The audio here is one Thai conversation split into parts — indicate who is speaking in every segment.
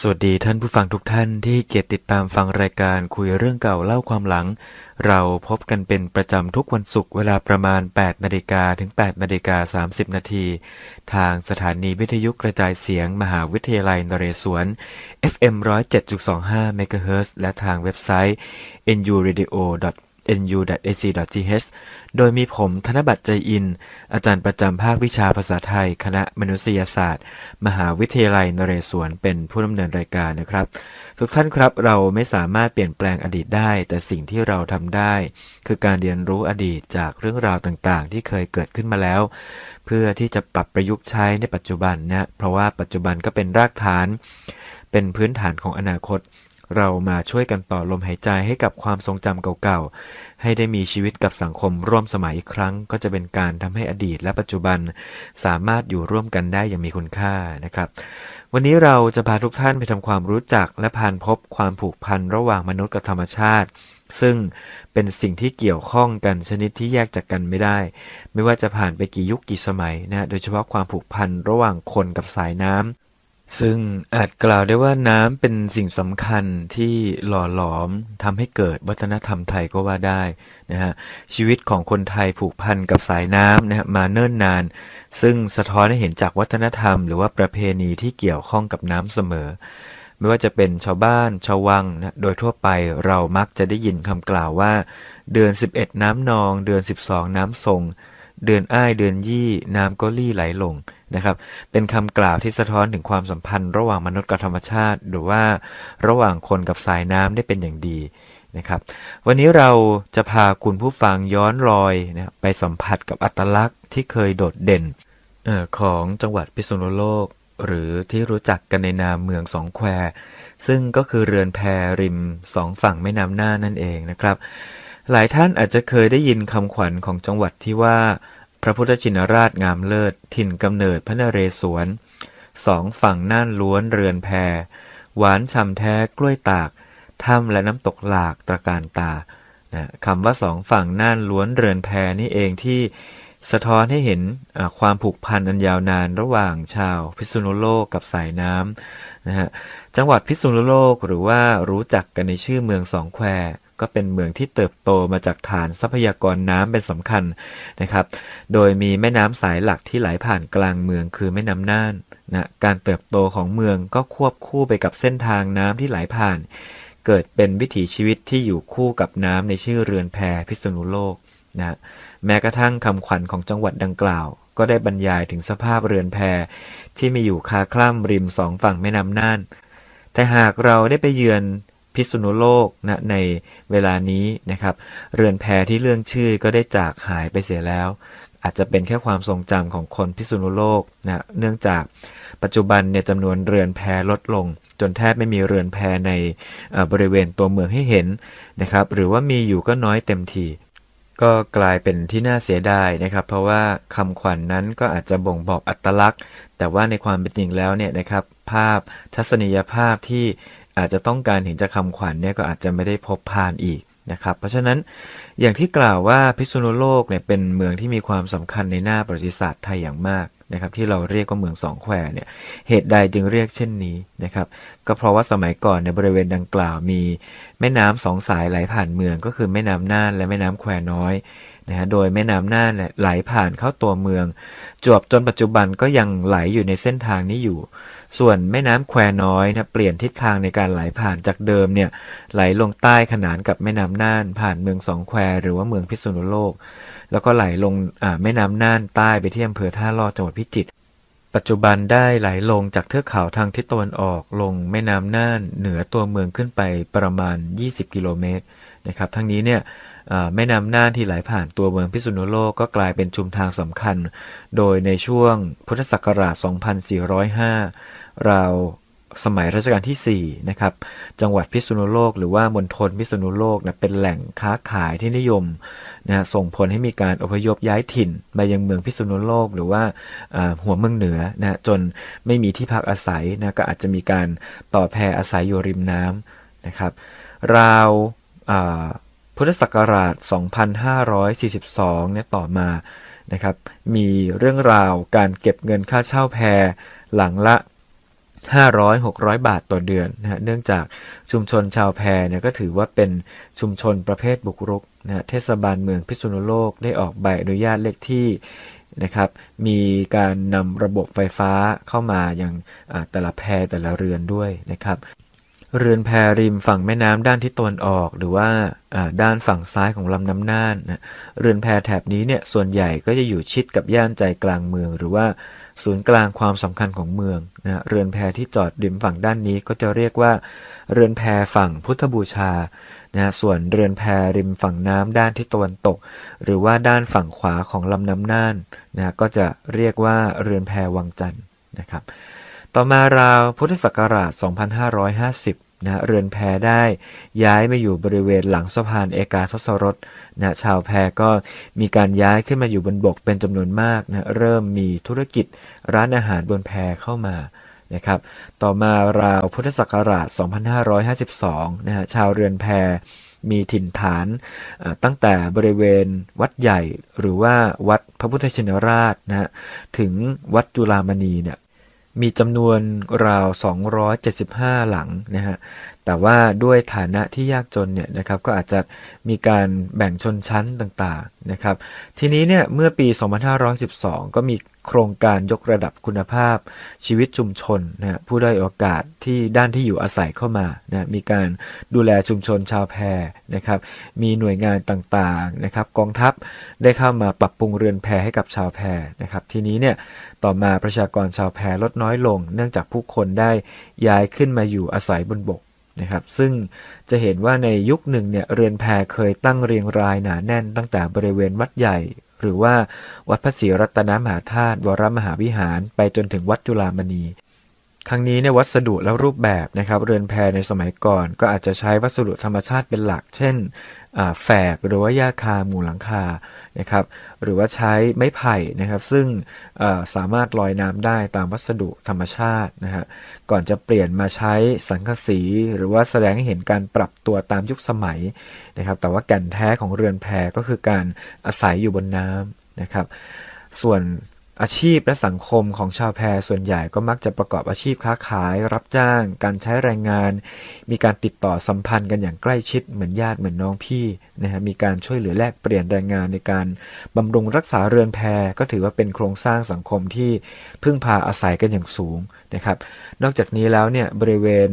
Speaker 1: สวัสดีท่านผู้ฟังทุกท่านที่เกียรติติดตามฟังรายการคุยเรื่องเก่าเล่าความหลัง เราพบกันเป็นประจำทุกวันศุกร์เวลาประมาณ 8 นาฬิกาถึง 8 นาฬิกา 30 นาที ทางสถานีวิทยุกระจายเสียงมหาวิทยาลัยนเรศวร FM 107.25 MHz และทางเว็บไซต์ nuradio nu.ac.th โดยมีผมธนบัตรใจอิน อาจารย์ประจำภาควิชาภาษาไทย คณะมนุษยศาสตร์ มหาวิทยาลัยนเรศวรเป็นผู้ดำเนินรายการนะครับ ทุกท่านครับเราไม่สามารถเปลี่ยนแปลงอดีตได้ แต่สิ่งที่เราทำได้ คือการเรียนรู้อดีตจากเรื่องราวต่างๆ ที่เคยเกิดขึ้นมาแล้ว เพื่อที่จะปรับประยุกต์ใช้ในปัจจุบันนะเพราะว่าปัจจุบันก็เป็นรากฐาน เป็นพื้นฐานของอนาคต เรามาช่วยกันต่อลมหายใจให้กับความทรงจำเก่าๆ ให้ได้มีชีวิตกับสังคมร่วมสมัยอีกครั้ง ก็จะเป็นการทำให้อดีตและปัจจุบันสามารถอยู่ร่วมกันได้อย่างมีคุณค่านะครับ วันนี้เราจะพาทุกท่านไปทำความรู้จักและผ่านพบความผูกพันระหว่างมนุษย์กับธรรมชาติ ซึ่งเป็นสิ่งที่เกี่ยวข้องกันชนิดที่แยกจากกันไม่ได้ ไม่ว่าจะผ่านไปกี่ยุคกี่สมัยนะ โดยเฉพาะความผูกพันระหว่างคนกับสายน้ำ ซึ่งอาจกล่าวได้ว่าน้ำเป็นสิ่งสำคัญที่หล่อหลอมทำให้เกิดวัฒนธรรมไทยก็ว่าได้นะฮะชีวิตของคนไทยผูกพันกับสายน้ำนะฮะมาเนิ่นนาน ซึ่งสะท้อนให้เห็นจากวัฒนธรรม หรือว่าประเพณีที่เกี่ยวข้องกับน้ำเสมอ ไม่ว่าจะเป็นชาวบ้านชาววังนะโดยทั่วไปเรามักจะได้ยินคำกล่าวว่า เดือน 11 น้ำนอง เดือน 12 น้ำทรง เดือนอ้ายเดือนยี่น้ำก็ลี่ไหลลง นะครับ เป็นคำกล่าวที่สะท้อนถึงความสัมพันธ์ ระหว่างมนุษย์กับธรรมชาติ หรือว่าระหว่างคนกับสายน้ำได้เป็นอย่างดีนะครับ วันนี้เราจะพาคุณผู้ฟังย้อนรอยนะไปสัมผัสกับอัตลักษณ์ที่เคยโดดเด่นออของจังหวัดพิษณุโลก หรือที่รู้จักกันในนามเมืองสองแควซึ่งก็คือเรือนแพริมสองฝั่งแม่น้ำน่านนั่นเองนะครับ หลายท่านอาจจะเคยได้ยินคำขวัญของจังหวัดที่ว่า ระพุทธชินราชงามเลิศ ถิ่นกำเนิดพระนเรศวรสองฝั่งน่านล้วนเรือนแพหวานฉ่ำแท้กล้วยตากถ้ำและน้ำตกหลากตระการตานะคำว่าสองฝั่งน่านล้วนเรือนแพนี่เองที่สะท้อนให้เห็นความผูกพันอันยาวนานระหว่างชาวพิษณุโลกกับสายน้ำนะฮะจังหวัดพิษณุโลกหรือว่ารู้จักกันในชื่อเมืองสองแคว ก็เป็นเมืองที่เติบโตมาจากฐานทรัพยากรน้ำเป็นสำคัญนะครับ โดยมีแม่น้ำสายหลักที่ไหลผ่านกลางเมืองคือแม่น้ำน่านนะการเติบโตของเมืองก็ควบคู่ไปกับเส้นทางน้ำที่ไหลผ่าน เกิดเป็นวิถีชีวิตที่อยู่คู่กับน้ำในชื่อเรือนแพพิษณุโลกนะแม้กระทั่งคำขวัญของจังหวัดดังกล่าว ก็ได้บรรยายถึงสภาพเรือนแพที่มีอยู่คาคล่ำริมสองฝั่งแม่น้ำน่าน แต่หากเราได้ไปเยือน พิษณุโลกนะในเวลานี้นะครับ เรือนแพที่เรื่องชื่อก็ได้จากหายไปเสียแล้ว อาจจะเป็นแค่ความทรงจำของคนพิษณุโลกนะเนื่องจากปัจจุบันเนี่ยจำนวนเรือนแพลดลง จนแทบไม่มีเรือนแพในบริเวณตัวเมืองให้เห็นนะครับ หรือว่ามีอยู่ก็น้อยเต็มทีก็กลายเป็นที่น่าเสียดายนะครับ เพราะว่าคำขวัญนนั้นก็อาจจะบ่งบอกอัตลักษณ์ แต่ว่าในความเป็นจริงแล้วเนี่ยนะครับ ภาพทัศนียภาพที่ อาจจะต้องการเห็นจากคำขวัญเนี่ยก็อาจจะไม่ได้พบผ่านอีกนะครับ เพราะฉะนั้นอย่างที่กล่าวว่าพิษณุโลกเนี่ยเป็นเมืองที่มีความสำคัญในหน้าประวัติศาสตร์ไทยอย่างมากนะครับ ที่เราเรียกว่าเมืองสองแควเนี่ยเหตุใดจึงเรียกเช่นนี้นะครับ ก็เพราะว่าสมัยก่อนในบริเวณดังกล่าวมีแม่น้ำสองสายไหลผ่านเมืองก็คือแม่น้ำน่านและแม่น้ำแควน้อย นะฮะโดยแม่น้ำน่านเนี่ยไหลผ่านเข้าตัวเมือง จวบจนปัจจุบันก็ยังไหลอยู่ในเส้นทางนี้อยู่ ส่วนแม่น้ำแควน้อยนะเปลี่ยนทิศทางในการไหลผ่านจากเดิมเนี่ยไหลลงใต้ขนานกับแม่น้ำน่าน ผ่านเมืองสองแควหรือว่าเมืองพิษณุโลก แล้วก็ไหลลงแม่น้ำน่านใต้ไปที่อำเภอท่าลอดจังหวัดพิจิตรปัจจุบันได้ไหลลงจากเทือกเขาทางทิศตะวันออกลงแม่น้ำน่านเหนือตัวเมืองขึ้นไปประมาณ 20 กิโลเมตรนะครับทั้งนี้เนี่ย แม่น้ำน่านที่ไหลผ่านตัวเมืองพิษณุโลกก็กลายเป็นชุมทางสำคัญ โดยในช่วงพุทธศักราช 2405 เราสมัยรัชกาลที่ 4 นะครับ จังหวัดพิษณุโลก หรือว่ามณฑลพิษณุโลกนะเป็นแหล่งค้าขายที่นิยมนะส่งผลให้มีการอพยพย้ายถิ่นมายังเมืองพิษณุโลก หรือว่าอ่าหัวเมืองเหนือนะจนไม่มีที่พักอาศัยนะก็อาจจะมีการต่อแพอาศัยอยู่ริมน้ำนะครับ ราวอ่า พุทธศักราช 2542 เนี่ยต่อมานะครับ มีเรื่องราวการเก็บเงินค่าเช่าแพหลังละ 500-600 บาทต่อเดือนนะฮะ เนื่องจากชุมชนชาวแพเนี่ยก็ถือว่าเป็นชุมชนประเภทบุกรุกนะฮะเทศบาลเมืองพิษณุโลกได้ออกใบอนุญาตเลขที่นะครับ มีการนำระบบไฟฟ้าเข้ามาอย่างแต่ละแพรแต่ละเรือนด้วยนะครับ เรือนแพริมฝั่งแม่น้ำด้านทิศตะวันออก หรือว่าด้านฝั่งซ้ายของลำน้ำน่านนะเรือนแพแถบนี้เนี่ยส่วนใหญ่ก็จะอยู่ชิดกับย่านใจกลางเมือง หรือว่าศูนย์กลางความสำคัญของเมืองนะเรือนแพที่จอดริมฝั่งด้านนี้ก็จะเรียกว่า เรือนแพฝั่งพุทธบูชานะส่วนเรือนแพริมฝั่งน้ำด้านทิศตะวันตก หรือว่าด้านฝั่งขวาของลำน้ำน่านนะก็จะเรียกว่าเรือนแพวังจันทร์นะครับ ต่อมาราวพุทธศักราช 2550 นะเรือนแพได้ย้ายมาอยู่บริเวณหลังสะพานเอกาทศรสนะชาวแพก็มีการย้ายขึ้นมาอยู่บนบกเป็นจำนวนมากนะเริ่มมีธุรกิจร้านอาหารบนแพเข้ามานะครับต่อมาราวพุทธศักราช 2552 นะฮะชาวเรือนแพมีถิ่นฐานตั้งแต่บริเวณวัดใหญ่หรือว่าวัดพระพุทธชินราชนะฮะถึงวัดจุฬามณีเนี่ย มีจำนวนราว 275 หลังนะฮะ แต่ว่าด้วยฐานะที่ยากจนเนี่ยนะครับ ก็อาจจะมีการแบ่งชนชั้นต่างๆนะครับ ทีนี้เนี่ยเมื่อปี 2512 ก็มี โครงการยกระดับคุณภาพ ชีวิตชุมชนนะฮะผู้ได้โอกาสที่ด้านที่อยู่อาศัยเข้ามานะมีการดูแลชุมชนชาวแพนะครับ มีหน่วยงานต่างๆนะครับ กองทัพได้เข้ามาปรับปรุงเรือนแพให้กับชาวแพนะครับ ทีนี้เนี่ยต่อมาประชากรชาวแพลดน้อยลง เนื่องจากผู้คนได้ย้ายขึ้นมาอยู่อาศัยบนบกนะครับซึ่งจะเห็นว่าในยุคหนึ่งเนี่ยเรือนแพเคยตั้งเรียงรายหนาแน่นตั้งแต่บริเวณวัดใหญ่ หรือว่าวัดพระศรีรัตนมหาธาตุวรมหาวิหาร ไปจนถึงวัดจุฬามณี ครั้งนี้ในวัสดุและรูปแบบนะครับเรือนแพในสมัยก่อน ก็อาจจะใช้วัสดุธรรมชาติเป็นหลัก เช่นแฝกหรือว่าหญ้าคาหมู่หลังคานะครับหรือว่าใช้ไม้ไผ่นะครับ ซึ่งสามารถลอยน้ำได้ตามวัสดุธรรมชาตินะฮะก่อนจะเปลี่ยนมาใช้สังกะสี หรือว่าแสดงให้เห็นการปรับตัวตามยุคสมัยนะครับแต่ว่าแก่นแท้ของเรือนแพก็คือการอาศัยอยู่บนน้ำนะครับส่วน อาชีพและสังคมของชาวแพส่วนใหญ่ก็มักจะประกอบอาชีพค้าขาย รับจ้าง การใช้แรงงาน มีการติดต่อสัมพันธ์กันอย่างใกล้ชิดเหมือนญาติเหมือนน้องพี่นะฮะมีการช่วยเหลือแลกเปลี่ยนแรงงานในการบำรุงรักษาเรือนแพก็ถือว่าเป็นโครงสร้างสังคมที่พึ่งพาอาศัยกันอย่างสูงนะครับนอกจากนี้แล้วเนี่ยบริเวณ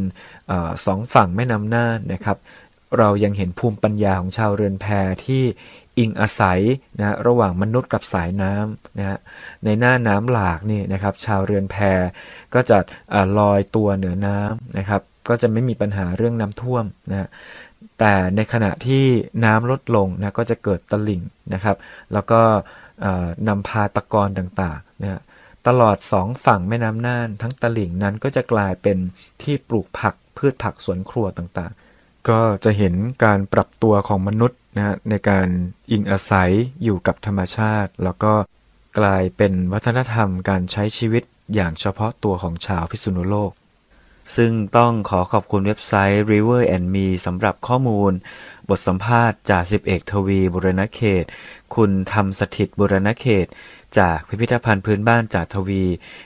Speaker 1: เออสองฝั่งแม่น้ำน่านนะครับเรายังเห็นภูมิปัญญาของชาวเรือนแพที่ อิงอาศัยนะระหว่างมนุษย์กับสายน้ำนะฮะในหน้าน้ำหลากนี่นะครับชาวเรือนแพก็จะอลอยตัวเหนือน้ำนะครับก็จะไม่มีปัญหาเรื่องน้ำท่วมนะแต่ในขณะที่น้ำลดลงนะก็จะเกิดตลิ่งนะครับ แล้วก็นำพาตะกอนต่างๆนะฮะตลอดสองฝั่งแม่น้ำน่าน ทั้งตลิ่งนั้นก็จะกลายเป็นที่ปลูกผักพืชผักสวนครัวต่างๆ ก็จะเห็นการปรับตัวของมนุษย์นะในการอิงอาศัยอยู่กับธรรมชาติ แล้วก็กลายเป็นวัฒนธรรมการใช้ชีวิตอย่างเฉพาะตัวของชาวพิษณุโลก ซึ่งต้องขอขอบคุณเว็บไซต์ River and Me สำหรับข้อมูล บทสัมภาษณ์จากสิบเอกทวีบุรณเขต คุณธรรมสถิตบุรณเขต จากพิพิธภัณฑ์พื้นบ้านจากทวี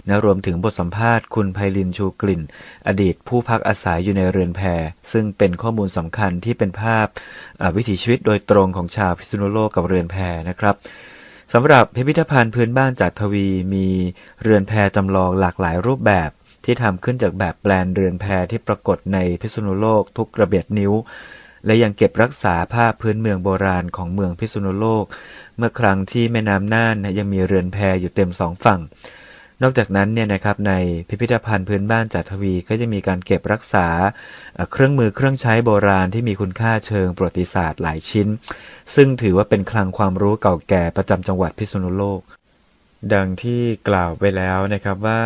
Speaker 1: นะรวมถึงบทสัมภาษณ์คุณไพลินชูกลิ่น อดีตผู้พักอาศัยอยู่ในเรือนแพซึ่งเป็นข้อมูลสำคัญที่เป็นภาพวิถีชีวิตโดยตรงของชาวพิษณุโลกกับเรือนแพนะครับสำหรับพิพิธภัณฑ์พื้นบ้านจากทวีมีเรือนแพจำลองหลากหลายรูปแบบที่ทำขึ้นจากแบบแปลนเรือนแพที่ปรากฏในพิษณุโลกทุกกระเบียดนิ้ว และยังเก็บรักษาภาพพื้นเมืองโบราณของเมืองพิษณุโลก เมื่อครั้งที่แม่น้ำน่านยังมีเรือนแพอยู่เต็มสองฝั่ง นอกจากนั้นเนี่ยนะครับในพิพิธภัณฑ์พื้นบ้านจัดทวีก็จะมีการเก็บรักษาเอ่อเครื่องมือเครื่องใช้โบราณที่มีคุณค่าเชิงประวัติศาสตร์หลายชิ้น ซึ่งถือว่าเป็นคลังความรู้เก่าแก่ประจำจังหวัดพิษณุโลก ดังที่กล่าวไปแล้วนะครับว่า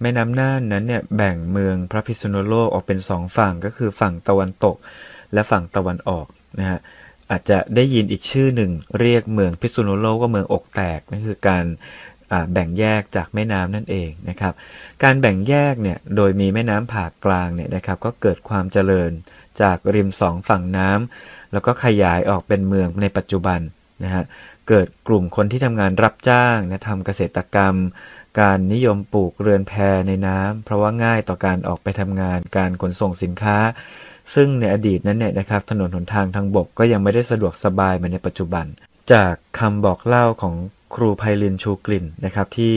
Speaker 1: แม่น้ำน่านนั้นเนี่ยแบ่งเมืองพระพิษณุโลกออกเป็นสองฝั่งก็คือฝั่งตะวันตก และฝั่งตะวันออกนะฮะอาจจะได้ยินอีกชื่อหนึ่ง เรียกเมืองพิษณุโลกว่าเมืองอกแตกนั่นคือการแบ่งแยกจากแม่น้ำนั่นเองนะครับ การแบ่งแยกเนี่ยโดยมีแม่น้ำผ่ากลางเนี่ยนะครับก็เกิดความเจริญจากริมสองฝั่งน้ำแล้วก็ขยายออกเป็นเมืองในปัจจุบันนะฮะเกิดกลุ่มคนที่ทำงานรับจ้างนะทำเกษตรกรรม การนิยมปลูกเรือนแพในน้ำเพราะว่าง่ายต่อการออกไปทำงานการขนส่งสินค้า ซึ่งในอดีตนั้นเนี่ยนะครับถนนหนทางทางบกก็ยังไม่ได้สะดวกสบายเหมือนในปัจจุบัน จากคำบอกเล่าของครูไพลินชูกลิ่นนะครับที่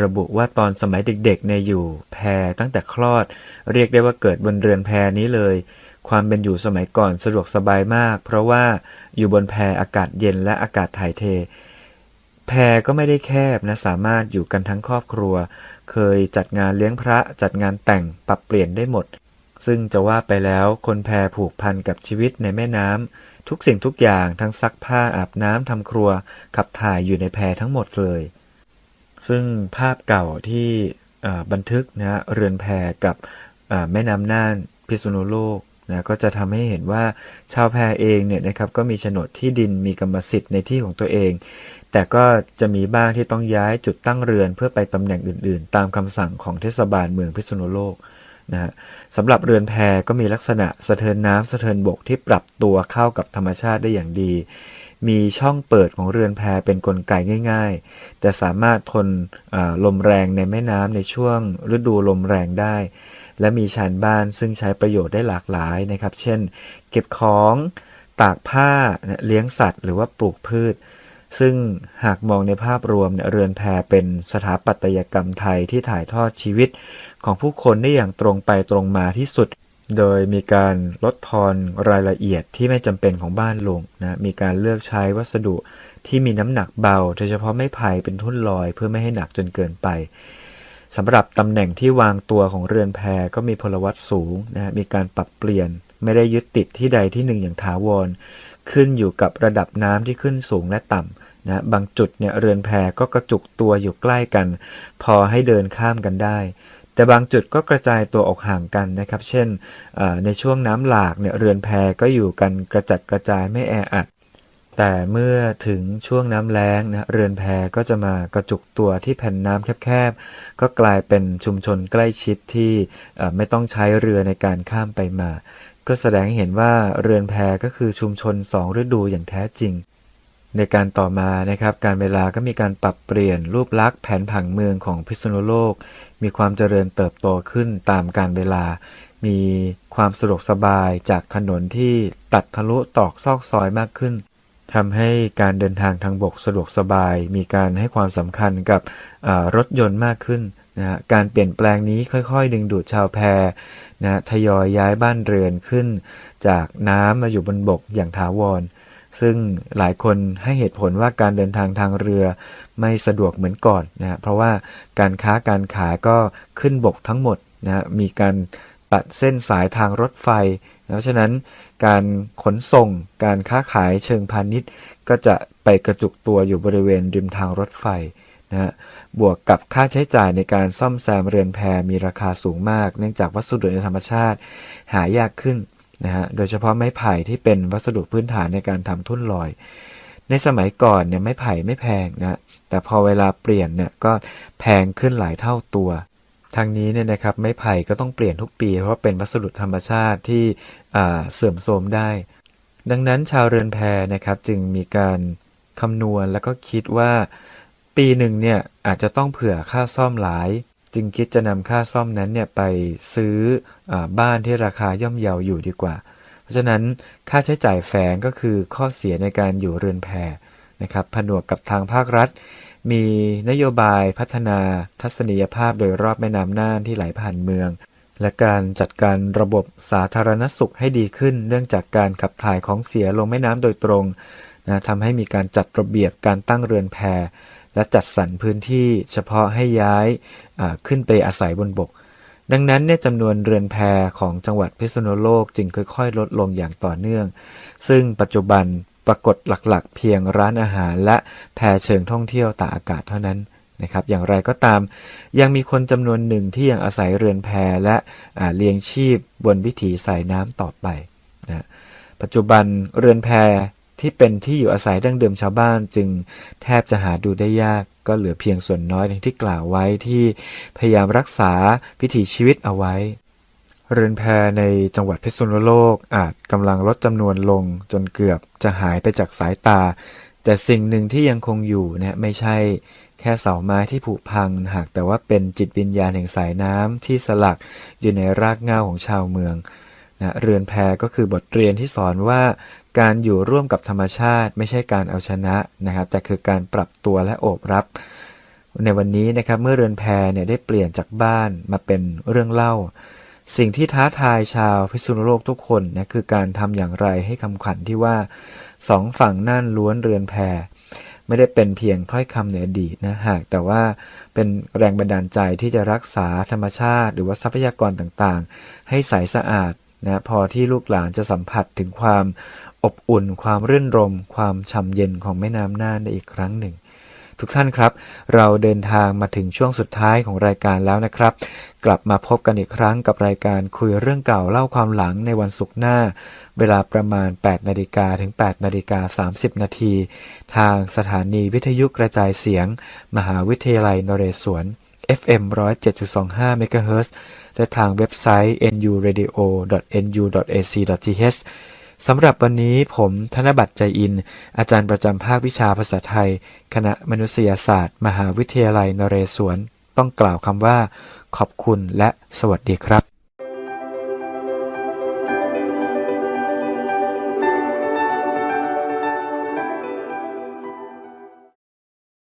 Speaker 1: ระบุว่าตอนสมัยเด็กๆเนี่ยอยู่แพตั้งแต่คลอด เรียกได้ว่าเกิดบนเรือนแพนี้เลย ความเป็นอยู่สมัยก่อนสะดวกสบายมาก เพราะว่าอยู่บนแพอากาศเย็นและอากาศถ่ายเท แพก็ไม่ได้แคบนะสามารถอยู่กันทั้งครอบครัว เคยจัดงานเลี้ยงพระจัดงานแต่งปรับเปลี่ยนได้หมด ซึ่งจะว่าไปแล้วคนแพผูกพันกับชีวิตในแม่น้ำทุกสิ่งทุกอย่างทั้งซักผ้าอาบน้ำทำครัว ขับถ่ายอยู่ในแพทั้งหมดเลย ซึ่งภาพเก่าที่บันทึกนะเรือนแพกับแม่น้ำน่านพิษณุโลกนะก็จะทำให้เห็นว่าชาวแพเองเนี่ยนะครับก็มีโฉนดที่ดินมีกรรมสิทธิ์ในที่ของตัวเอง แต่ก็จะมีบ้างที่ต้องย้ายจุดตั้งเรือนเพื่อไปตำแหน่งอื่น ๆ ตามคำสั่งของเทศบาลเมืองพิษณุโลก นะฮะสำหรับเรือนแพก็มีลักษณะสะเทินน้ำสะเทินบกที่ปรับตัวเข้ากับธรรมชาติได้อย่างดี มีช่องเปิดของเรือนแพเป็นกลไกง่าย ๆ แต่สามารถทนลมแรงในแม่น้ำในช่วงฤดูลมแรงได้ และมีชานบ้านซึ่งใช้ประโยชน์ได้หลากหลายนะครับ เช่น เก็บของตากผ้าเลี้ยงสัตว์ หรือว่าปลูกพืช ซึ่งหากมองในภาพรวมเนี่ยเรือนแพเป็นสถาปัตยกรรมไทยที่ถ่ายทอดชีวิต ของผู้คนได้อย่างตรงไปตรงมาที่สุด โดยมีการลดทอนรายละเอียดที่ไม่จำเป็นของบ้านลงนะมีการเลือกใช้วัสดุที่มีน้ำหนักเบาโดยเฉพาะไม้ไผ่เป็นทุ่นลอยเพื่อไม่ให้หนักจนเกินไปสำหรับตำแหน่งที่วางตัวของเรือนแพก็มีพลวัตสูงนะฮะมีการปรับเปลี่ยนไม่ได้ยึดติดที่ใดที่หนึ่งอย่างถาวร ขึ้นอยู่กับระดับน้ำที่ขึ้นสูงและต่ำนะบางจุดเนี่ยเรือนแพก็กระจุกตัวอยู่ใกล้กัน พอให้เดินข้ามกันได้ แต่บางจุดก็กระจายตัวออกห่างกันนะครับ เช่นในช่วงน้ำหลากเนี่ยเรือนแพก็อยู่กันกระจัดกระจายไม่แออัดแต่เมื่อถึงช่วงน้ำแล้งนะเรือนแพก็จะมากระจุกตัวที่แผ่นน้ำแคบๆ ก็กลายเป็นชุมชนใกล้ชิดที่ไม่ต้องใช้เรือในการข้ามไปมา ก็แสดงให้เห็นว่าเรือนแพก็คือชุมชนสองฤดูอย่างแท้จริง ในการต่อมานะครับการเวลาก็มีการปรับเปลี่ยนรูปลักษณ์แผนผังเมืองของพิษณุโลก มีความเจริญเติบโตขึ้นตามการเวลา มีความสะดวกสบายจากถนนที่ตัดทะลุตอกซอกซอยมากขึ้นทำให้การเดินทางทางบกสะดวกสบาย มีการให้ความสำคัญกับรถยนต์มากขึ้น นะการเปลี่ยนแปลงนี้ค่อยๆ ดึงดูดชาวแพนะทยอยย้ายบ้านเรือนขึ้น จากน้ำมาอยู่บนบกอย่างถาวร ซึ่งหลายคนให้เหตุผลว่าการเดินทางทางเรือไม่สะดวกเหมือนก่อนนะเพราะว่าการค้าการขายก็ขึ้นบกทั้งหมดนะมีการตัดเส้นสายทางรถไฟเพราะฉะนั้นการขนส่งการค้าขายเชิงพาณิชย์ ก็จะไปกระจุกตัวอยู่บริเวณริมทางรถไฟ นะฮะบวกกับค่าใช้จ่ายในการซ่อมแซมเรือนแพมีราคาสูงมาก เนื่องจากวัสดุในธรรมชาติ หายากขึ้นนะฮะโดยเฉพาะไม้ไผ่ที่เป็นวัสดุพื้นฐานในการทำทุ่นลอย ในสมัยก่อนเนี่ยไม้ไผ่ไม่แพงนะแต่พอเวลาเปลี่ยนเนี่ยก็แพงขึ้นหลายเท่าตัวทางนี้เนี่ยนะครับไม้ไผ่ก็ต้องเปลี่ยนทุกปี เพราะเป็นวัสดุธรรมชาติที่เสื่อมโทรมได้ ดังนั้นชาวเรือนแพนะครับจึงมีการคำนวณแล้วก็คิดว่า ปีหนึ่งเนี่ยอาจจะต้องเผื่อค่าซ่อมหลาย จึงคิดจะนำค่าซ่อมนั้นเนี่ยไปซื้ออบ้านที่ราคาย่อมเยาอยู่ดีกว่า เพราะฉะนั้นค่าใช้จ่ายแฝงก็คือข้อเสียในการอยู่เรือนแพนะครับผนวกกับทางภาครัฐ มีนโยบายพัฒนาทัศนียภาพโดยรอบแม่น้ำน่านที่ไหลผ่านเมือง และการจัดการระบบสาธารณสุขให้ดีขึ้น เนื่องจากการขับถ่ายของเสียลงแม่น้ำโดยตรงนะทำให้มีการจัดระเบียบการตั้งเรือนแพ และจัดสรรพื้นที่เฉพาะให้ย้ายขึ้นไปอาศัยบนบก ดังนั้นเนี่ยจำนวนเรือนแพของจังหวัดพิษณุโลกจึงค่อยๆ ลดลงอย่างต่อเนื่อง ซึ่งปัจจุบันปรากฏหลักๆ เพียงร้านอาหารและแพเชิงท่องเที่ยวตากอากาศเท่านั้นนะครับอย่างไรก็ตามยังมีคนจำนวนหนึ่งที่ยังอาศัยเรือนแพและเลี้ยงชีพบนวิถีสายน้ำต่อไปนะปัจจุบันเรือนแพ ที่เป็นที่อยู่อาศัยดั้งเดิมชาวบ้านจึงแทบจะหาดูได้ยากก็เหลือเพียงส่วนน้อยอย่างที่กล่าวไว้ที่พยายามรักษาวิถีชีวิตเอาไว้ เรือนแพในจังหวัดพิษณุโลกอาจกำลังลดจำนวนลงจนเกือบจะหายไปจากสายตา แต่สิ่งหนึ่งที่ยังคงอยู่นี่ยไม่ใช่แค่เสาไม้ที่ผุพัง หากแต่ว่าเป็นจิตวิญญาณแห่งสายน้ำที่สลักอยู่ในรากเหง้าของชาวเมือง นะเรือนแพก็คือบทเรียนที่สอนว่า การอยู่ร่วมกับธรรมชาติ ไม่ใช่การเอาชนะนะครับ แต่คือการปรับตัวและโอบรับ ในวันนี้นะครับเมื่อเรือนแพเนี่ยได้เปลี่ยนจากบ้านมาเป็นเรื่องเล่า สิ่งที่ท้าทายชาวพิษณุโลกทุกคนนะคือการทำอย่างไรให้คำขวัญที่ว่าสองฝั่งน่านล้วนเรือนแพไม่ได้เป็นเพียงถ้อยคำในอดีตนะหากแต่ว่าเป็นแรงบันดาลใจที่จะรักษาธรรมชาติ หรือว่าทรัพยากรต่างๆ ให้ใสสะอาด นะพอที่ลูกหลานจะสัมผัสถึงความอบอุ่น ความรื่นรม ความช่ำเย็นของแม่น้ำน่านได้อีกครั้งหนึ่ง ทุกท่านครับ เราเดินทางมาถึงช่วงสุดท้ายของรายการแล้วนะครับ กลับมาพบกันอีกครั้งกับรายการคุยเรื่องเก่าเล่าความหลังในวันศุกร์หน้า เวลาประมาณ 8 นาฬิกาถึง 8 นาฬิกา 30 นาที ทางสถานีวิทยุกระจายเสียง มหาวิทยาลัยนเรศวร FM 107.25 MHz และทางเว็บไซต์ nuradio.nu.ac.th สำหรับวันนี้ผมธนบัตรใจอิน อาจารย์ประจำภาควิชาภาษาไทย คณะมนุษยศาสตร์ มหาวิทยาลัยนเรศวร ต้องกล่าวคำว่า ขอบคุณและสวัสดีครับ